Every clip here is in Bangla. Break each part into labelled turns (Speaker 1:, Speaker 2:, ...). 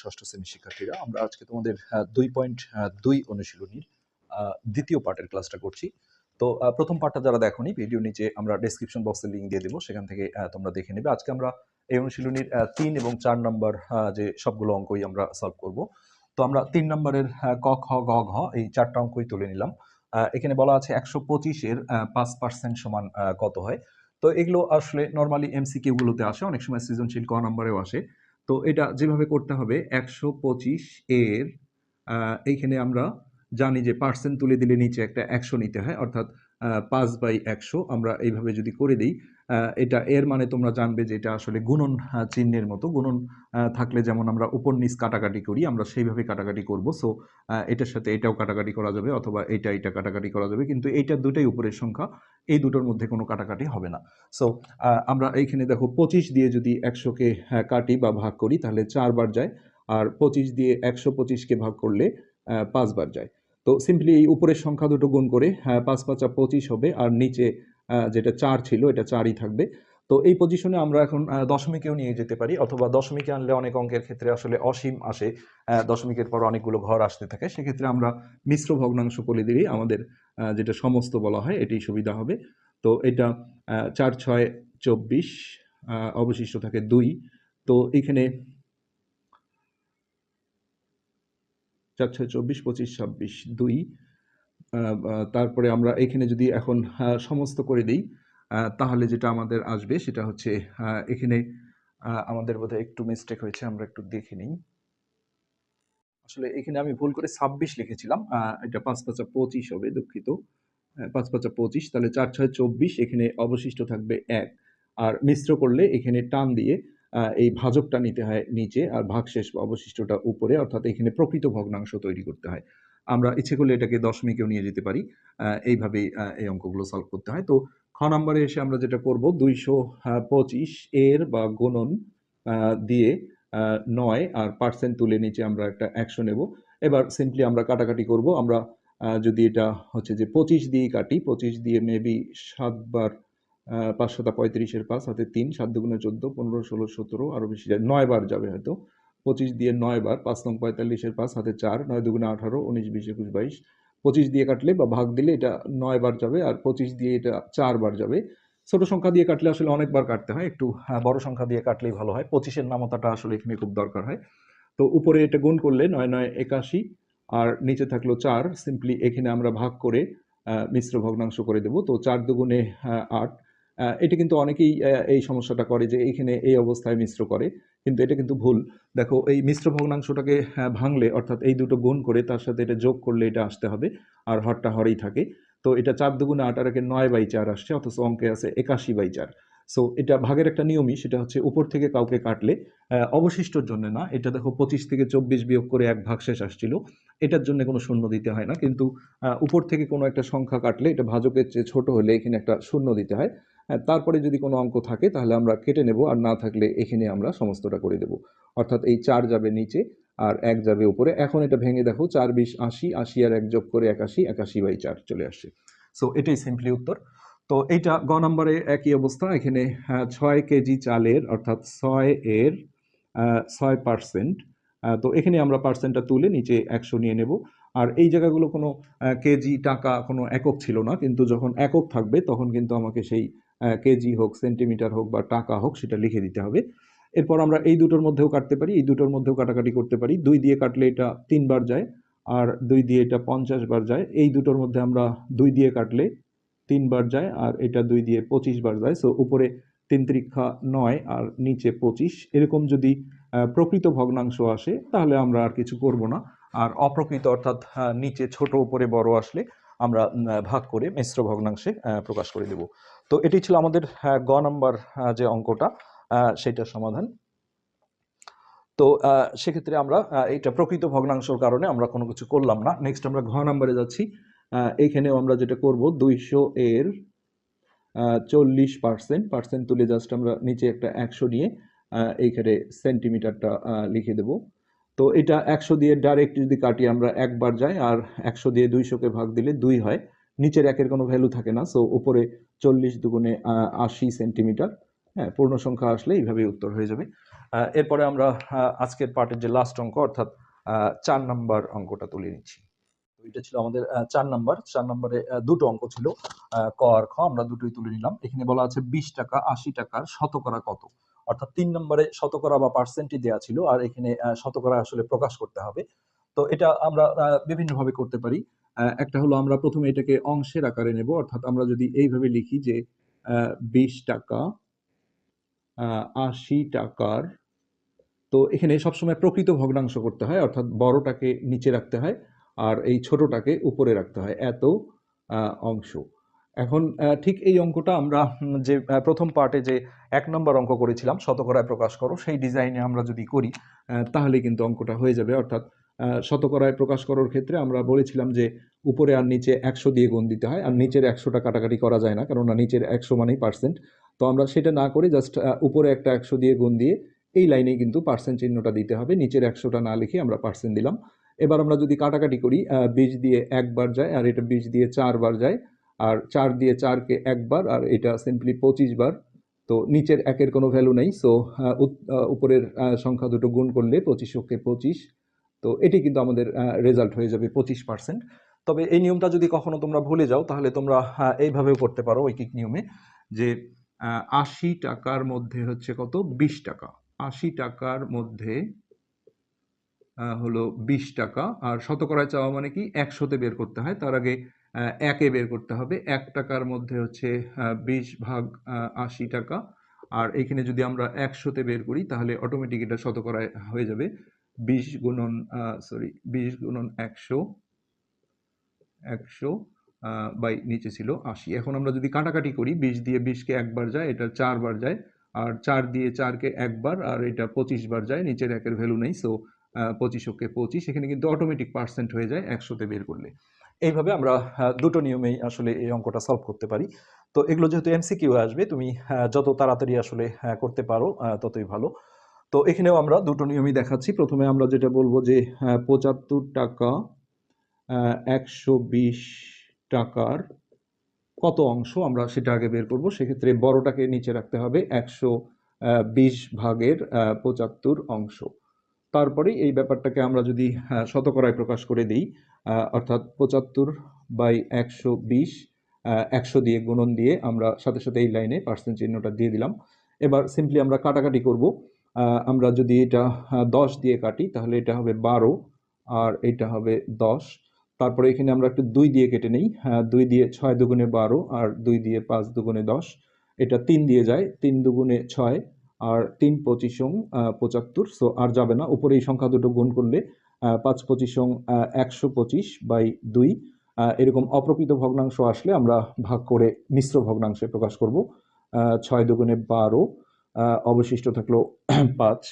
Speaker 1: ষষ্ঠ শ্রেণির শিক্ষার্থীরা, আমরা আজকে তোমাদের দুই পয়েন্ট দুই অনুশীলনীর দ্বিতীয় পার্টের ক্লাসটা করছি। তো প্রথম পার্টটা যারা দেখোনি ভিডিও নিচে আমরা ডেসক্রিপশন বক্সে লিঙ্ক দিয়ে দেবো, সেখান থেকে তোমরা দেখে নেবে। আজকে আমরা এই অনুশীলনীর তিন এবং চার নম্বর যে সবগুলো অঙ্কই আমরা সলভ করব। তো আমরা তিন নম্বরের ক, খ, গ, ঘ, এই চারটা অঙ্কই তুলে নিলাম। এখানে বলা আছে একশো পঁচিশের পাঁচ পার্সেন্ট সমান কত হয়। তো এগুলো আসলে নর্মালি এমসিকিউ গুলোতে আসে, অনেক সময় সৃজনশীল ক নম্বরেও আসে। তো এটা যেভাবে করতে হবে, একশো পঁচিশ এর এইখানে আমরা জানি যে পার্সেন্ট তুলে দিলে নিচে একটা একশো নিতে হয়, অর্থাৎ পাঁচ বাই একশো আমরা এইভাবে যদি করে দিই এটা এর মানে তোমরা জানবে যে এটা আসলে গুণন চিহ্নের মতো। গুণন থাকলে যেমন আমরা উপর নিচ কাটাকাটি করি, আমরা সেইভাবে কাটাকাটি করব। সো এটার সাথে এটাও কাটাকাটি করা যাবে অথবা এটা এটা কাটাকাটি করা যাবে। কিন্তু এইটা দুটাই উপরের সংখ্যা, এই দুটোর মধ্যে কোনো কাটাকাটি হবে না। সো আমরা এইখানে দেখো পঁচিশ দিয়ে যদি একশোকে কাটি বা ভাগ করি, তাহলে চারবার যায়। আর পঁচিশ দিয়ে একশো পঁচিশকে ভাগ করলে পাঁচবার যায়। তো সিম্পলি এই উপরের সংখ্যা দুটো গুণ করে হ্যাঁ, পাঁচ পাঁচা পঁচিশ হবে আর নিচে যেটা চার ছিল এটা চারই থাকবে। তো এই পজিশনে আমরা এখন দশমিকেও নিয়ে যেতে পারি অথবা দশমিকে আনলে অনেক অঙ্কের ক্ষেত্রে আসলে অসীম আসে দশমিকের পর অনেকগুলো ঘর আসতে থাকে। সেক্ষেত্রে আমরা মিশ্র ভগ্নাংশ করে দিলেই আমাদের যেটা সমস্ত বলা হয় এটাই সুবিধা হবে। তো এটা চার ছয় চব্বিশ অবশিষ্ট থাকে দুই। তো এখানে চার ছয় চব্বিশ, পঁচিশ, ছাব্বিশ, দুই। তারপরে আমরা এখানে যদি এখন সমস্ত করে দিই তাহলে যেটা আমাদের আসবে সেটা হচ্ছে এখানে আমাদের বোধহয় একটু মিস্টেক হয়েছে, আমরা একটু দেখে নিই। আসলে এখানে আমি ভুল করে ছাব্বিশ লিখেছিলাম এটা পাঁচ পাঁচা পঁচিশ হবে, দুঃখিত। পাঁচ পাঁচা পঁচিশ, তাহলে চার ছয় চব্বিশ, এখানে অবশিষ্ট থাকবে এক। আর মিশ্র করলে এখানে টান দিয়ে এই ভাজকটা নিতে হয় নিচে আর ভাগশেষ বা অবশিষ্টটা উপরে, অর্থাৎ এখানে প্রকৃত ভগ্নাংশ তৈরি করতে হয়। আমরা ইচ্ছে করলে এটাকে দশমিকেও নিয়ে যেতে পারি এইভাবেই এই অঙ্কগুলো সলভ করতে হয়। তো খ নম্বরে এসে আমরা যেটা করব, দুইশো পঁচিশ এর বা গণন দিয়ে নয় আর পার্সেন্ট তুলে নিচে আমরা একটা একশো নেব। এবার সিম্পলি আমরা কাটাকাটি করব। আমরা যদি এটা হচ্ছে যে পঁচিশ দিয়ে কাটি, পঁচিশ দিয়ে মেবি সাতবার পাঁচ শতা পঁয়ত্রিশের পাঁচ হাতে তিন সাত দুগুণে চোদ্দ পনেরো ষোলো সতেরো আরও বেশি যায়। নয় বার যাবে হয়তো। পঁচিশ দিয়ে নয় বার পাঁচ নং পঁয়তাল্লিশের পাঁচ হাতে চার নয় দুগুণে আঠারো উনিশ বিশ একুশ বাইশ। পঁচিশ দিয়ে কাটলে বা ভাগ দিলে এটা নয় বার যাবে আর পঁচিশ দিয়ে এটা চার বার যাবে। ছোট সংখ্যা দিয়ে কাটলে আসলে অনেকবার কাটতে হয়। একটু আহ, বড় সংখ্যা দিয়ে কাটলেই ভালো হয়। পঁচিশের নামতাটা আসলে এখানে খুব দরকার হয়। তো উপরে এটা গুণ করলে নয় নয় একাশি আর নিচে থাকল চার। সিম্পলি এখানে আমরা ভাগ করে মিশ্র ভগ্নাংশ করে দেব। তো চার দুগুণে আট এটা কিন্তু অনেকেই এই সমস্যাটা করে যে এইখানে এই অবস্থায় মিশ্র করে, কিন্তু এটা কিন্তু ভুল। দেখো, এই মিশ্র ভগ্নাংশটাকে ভাঙলে, অর্থাৎ এই দুটো গুণ করে তার সাথে এটা যোগ করলে এটা আসতে হবে, আর হরটা হরেই থাকে। তো এটা চার দুগুণে আট আর নয় বাই চার আসছে, অথচ অঙ্কে আছে একাশি বাই চার। সো এটা ভাগের একটা নিয়মই, সেটা হচ্ছে উপর থেকে কাউকে কাটলে অবশিষ্টর জন্য না। এটা দেখো পঁচিশ থেকে চব্বিশ বিয়োগ করে এক ভাগ শেষ আসছিল। এটার জন্য কোনো শূন্য দিতে হয় না। কিন্তু উপর থেকে কোনো একটা সংখ্যা কাটলে, এটা ভাজকের চেয়ে ছোট হলে এখানে একটা শূন্য দিতে হয়। তারপরে যদি কোনো অঙ্ক থাকে, তাহলে আমরা কেটে নেব। আর না থাকলে এখানে আমরা সমস্তটা করে দেব। অর্থাৎ এই চার যাবে নিচে, আর এক যাবে উপরে। এখন এটা ভেঙে দেখো, চার, বিশ, আশি আশি আর এক যোগ করে একাশি একাশি বাই চার চলে আসছে। সো এটাই সিম্পলি উত্তর। তো এইটা গ নম্বরে একই অবস্থা। এখানে ছয় কেজি চালের, অর্থাৎ ছয় এর ছয় পার্সেন্ট তো এখানে আমরা পার্সেন্টটা তুলে নিচে একশো নিয়ে নেব। আর এই জায়গাগুলো কোনো কেজি টাকা কোনো একক ছিল না, কিন্তু যখন একক থাকবে, তখন কিন্তু আমাকে সেই কেজি হোক, সেন্টিমিটার হোক বা টাকা হোক, সেটা লিখে দিতে হবে। এরপর আমরা এই দুটোর মধ্যেও কাটতে পারি, এই দুটোর মধ্যেও কাটাকাটি করতে পারি। দুই দিয়ে কাটলে এটা তিনবার যায়, আর দুই দিয়ে এটা পঞ্চাশ বার যায়। এই দুটোর মধ্যে আমরা দুই দিয়ে কাটলে তিনবার যায় আর এটা দুই দিয়ে পঁচিশ বার যায়। সো উপরে তিন ত্রিক্ষা নয় আর নিচে পঁচিশ। এরকম যদি প্রকৃত ভগ্নাংশ আসে, তাহলে আমরা আর কিছু করব না। আর অপ্রকৃত অর্থাৎ নিচে ছোট, উপরে বড় আসলে আমরা ভাগ করে মিশ্র ভগ্নাংশে প্রকাশ করে দেব। তো, এটি ছিল আমাদের গ নাম্বার যে অঙ্কটা সেটার সমাধান। তো সেক্ষেত্রে আমরা এটা প্রকৃত ভগ্নাংশের কারণে আমরা কোনো কিছু করলাম না। নেক্সট আমরা ঘ নাম্বারে যাচ্ছি। আহ, এইখানেও আমরা যেটা করব দুইশো এর চল্লিশ পার্সেন্ট পার্সেন্ট তুলে জাস্ট আমরা নিচে একটা একশো নিয়ে এইখানে সেন্টিমিটারটা লিখে দেব। তো এটা একশো দিয়ে ডাইরেক্ট যদি কাটি আমরা একবার যাই আর একশো দিয়ে দুইশোকে ভাগ দিলে দুই হয়। নিচের একের কোনো ভ্যালু থাকে না সো উপরে চল্লিশ দুগুণে আশি সেন্টিমিটার হ্যাঁ পূর্ণ সংখ্যা আসলে এইভাবেই উত্তর হয়ে যাবে। এরপরে আমরা আজকের পার্টের যে লাস্ট অঙ্ক অর্থাৎ চার নাম্বার অঙ্কটা তুলে নিচ্ছি। এটা ছিল আমাদের চার নাম্বার। চার নাম্বারে দুটো অঙ্ক ছিল ক আর খ আমরা দুটোই তুলে নিলাম। এখানে বলা আছে বিশ টাকা, আশি টাকার শতকরা কত? অর্থাৎ তিন নম্বরে শতকরা বা পার্সেন্টই দেওয়া ছিল, আর এখানে শতকরা আসলে প্রকাশ করতে হবে। তো এটা আমরা বিভিন্নভাবে করতে পারি। একটা হলো আমরা প্রথমে এটাকে অংশের আকারে নেব, অর্থাৎ আমরা যদি এইভাবে লিখি যে বিশ টাকা আশি টাকার, তো এখানে সবসময় প্রকৃত ভগ্নাংশ করতে হয়, অর্থাৎ বড়টাকে নিচে রাখতে হয়। আর এই ছোটটাকে উপরে রাখতে হয় এত অংশ। এখন ঠিক এই অঙ্কটা আমরা যে প্রথম পার্টে যে এক নম্বর অঙ্ক করেছিলাম, শতকরায় প্রকাশ করো, সেই ডিজাইনে আমরা যদি করি তাহলে কিন্তু অঙ্কটা হয়ে যাবে। অর্থাৎ শতকরায় প্রকাশ করার ক্ষেত্রে আমরা বলেছিলাম যে উপরে আর নিচে একশো দিয়ে গুণ দিতে হয়, আর নিচের একশোটা কাটাকাটি করা যায় না, কেননা নিচের একশো মানেই পার্সেন্ট। তো আমরা সেটা না করে জাস্ট উপরে একটা একশো দিয়ে গুণ দিয়ে এই লাইনে কিন্তু পার্সেন্ট চিহ্নটা দিতে হবে, নিচের একশোটা না লিখে আমরা পার্সেন্ট দিলাম। এবার আমরা যদি কাটাকাটি করি বিশ দিয়ে একবার যায় আর এটা বিশ দিয়ে চারবার যায়, আর চার দিয়ে চারকে একবার আর এটা সিম্পলি পঁচিশ বার, তো নিচের একের কোনো ভ্যালু নেই সো উপরের সংখ্যা দুটো গুণ করলে পঁচিশকে পঁচিশ, তো এটি কিন্তু আমাদের রেজাল্ট হয়ে যাবে পঁচিশ পার্সেন্ট তবে এই নিয়মটা যদি কখনো তোমরা ভুলে যাও, তাহলে তোমরা এইভাবেও করতে পারো ঐকিক নিয়মে, যে আশি টাকার মধ্যে হচ্ছে কত? বিশ টাকা, আশি টাকার মধ্যে হলো বিশ টাকা। আর শতকরায় চাওয়া মানে কি একশোতে বের করতে হয়। তার আগে একে বের করতে হবে। এক টাকার মধ্যে হচ্ছে বিশ ভাগ আশি টাকা। আর এখানে যদি আমরা একশোতে বের করি, তাহলে অটোমেটিক এটা শতকরায় হয়ে যাবে। বিশ গুণন সরি বিশ গুণন একশো একশো বাই নিচে ছিল আশি। এখন আমরা যদি কাটাকাটি করি, বিশ দিয়ে বিশকে একবার যায়, এটা চারবার যায়। আর চার দিয়ে চারকে একবার, আর এটা পঁচিশ বার যায়, নিচের একের ভ্যালু নেই। সো পঁচিশকে পঁচিশ এখানে কিন্তু অটোমেটিক পার্সেন্ট হয়ে যায় একশোতে বের করলে। এইভাবে আমরা দুটো নিয়মেই আসলে এই অঙ্কটা সলভ করতে পারি। তো এগুলো যেহেতু এমসিকিউ আসবে, তুমি যত তাড়াতাড়ি আসলে করতে পারো ততই ভালো। তো এখানেও আমরা দুটো নিয়মই দেখাচ্ছি। প্রথমে আমরা যেটা বলব যে পঁচাত্তর টাকা একশো বিশ টাকার কত অংশ আমরা সেটা আগে বের করব। সেক্ষেত্রে বড়টাকে নিচে রাখতে হবে একশো বিশ ভাগের পঁচাত্তর অংশ। তারপরে এই ব্যাপারটাকে আমরা যদি শতকরায় প্রকাশ করে দিই অর্থাৎ পঁচাত্তর বাই একশো বিশ একশো দিয়ে গুণন দিয়ে আমরা সাথে সাথে এই লাইনে পার্সেন্ট চিহ্নটা দিয়ে দিলাম। এবার সিম্পলি আমরা কাটাকাটি করব। আমরা যদি এটা দশ দিয়ে কাটি, তাহলে এটা হবে বারো, আর এটা হবে দশ। তারপরে এখানে আমরা একটু দুই দিয়ে কেটে নেই দুই দিয়ে ছয় দুগুণে বারো, আর দুই দিয়ে পাঁচ দুগুণে দশ। এটা তিন দিয়ে যায়, তিন দুগুণে ছয় আর তিন পঁচিশং পঁচাত্তর সো আর যাবে না। উপরে এই সংখ্যা দুটো গুণ করলে পাঁচ পঁচিশং একশো পঁচিশ বাই দুই এরকম অপ্রকৃত ভগ্নাংশ আসলে আমরা ভাগ করে মিশ্র ভগ্নাংশে প্রকাশ করব। ছয় দুগুণে বারো অবশিষ্ট থাকল পাঁচ।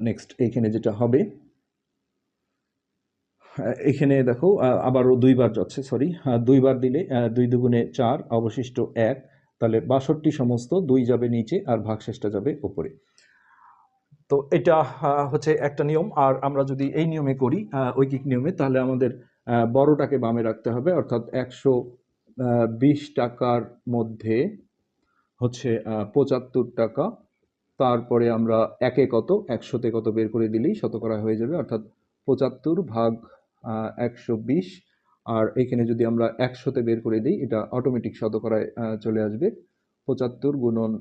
Speaker 1: নেক্সট এইখানে যেটা হবে এখানে দেখো আবারও দুইবার যাচ্ছে সরি দুইবার দিলে দুই দুগুণে চার, অবশিষ্ট এক তাহলে বাষট্টি সমস্ত, দুই যাবে নিচে আর ভাগশেষটা যাবে উপরে। তো এটা হচ্ছে একটা নিয়ম। আর আমরা যদি এই নিয়মে করি ঐকিক নিয়মে, তাহলে আমাদের বড়টাকে বামে রাখতে হবে। অর্থাৎ একশো বিশ টাকার মধ্যে হচ্ছে পঁচাত্তর টাকা। তারপরে আমরা একে কত, একশোতে কত বের করে দিলেই শতকরা হয়ে যাবে। অর্থাৎ পঁচাত্তর ভাগ একশো বিশ আর এখানে যদি আমরা একশোতে বের করে দিই, এটা অটোমেটিক শতকরায় চলে আসবে। পঁচাত্তর গুণন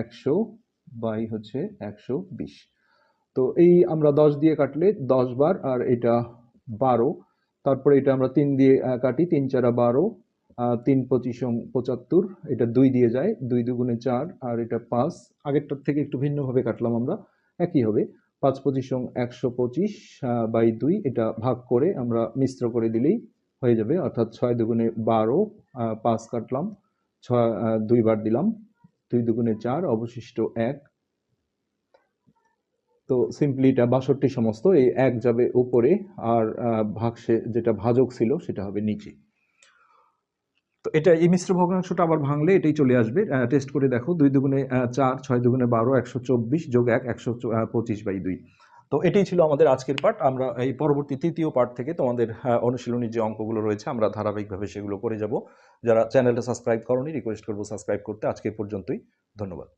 Speaker 1: একশো বাই হচ্ছে একশো বিশ। তো এই আমরা দশ দিয়ে কাটলে দশ বার, আর এটা বারো। তারপরে এটা আমরা তিন দিয়ে কাটি, তিন চারা বারো তিন পঁচিশং পঁচাত্তর, এটা দুই দিয়ে যায়, দুই দুগুণে চার, আর এটা পাঁচ। আগেরটার থেকে একটু ভিন্নভাবে কাটলাম আমরা, একই হবে। পাঁচ পঁচিশং একশো পঁচিশ বাই দুই, এটা ভাগ করে আমরা মিশ্র করে দিলেই হয়ে যাবে। অর্থাৎ ছয় দুগুণে বারো পাঁচ কাটলাম, ছয় দুইবার দিলাম, দুই দুগুণে চার, অবশিষ্ট এক। তো সিম্পলি এটা বাষট্টি সমস্ত, এই এক যাবে উপরে, আর ভাগশে যেটা ভাজক ছিল সেটা হবে নিচে। তো এটা এই মিশ্র ভগ্নাংশটা আবার ভাঙলে এটাই চলে আসবে। টেস্ট করে দেখো, দুই দুগুণে চার, ছয় দুগুণে বারো, একশো চব্বিশ যোগ এক, একশো পঁচিশ বাই দুই। তো এটাই ছিল আমাদের আজকের পাঠ আমরা এই পরবর্তী তৃতীয় পাঠ থেকে তোমাদের অনুশীলনীর অনুশীলনী যে অঙ্কগুলো রয়েছে, আমরা ধারাবাহিকভাবে সেগুলো করে যাব। যারা চ্যানেলটা সাবস্ক্রাইব করনি রিকোয়েস্ট করব সাবস্ক্রাইব করতে। আজকে পর্যন্তই। ধন্যবাদ।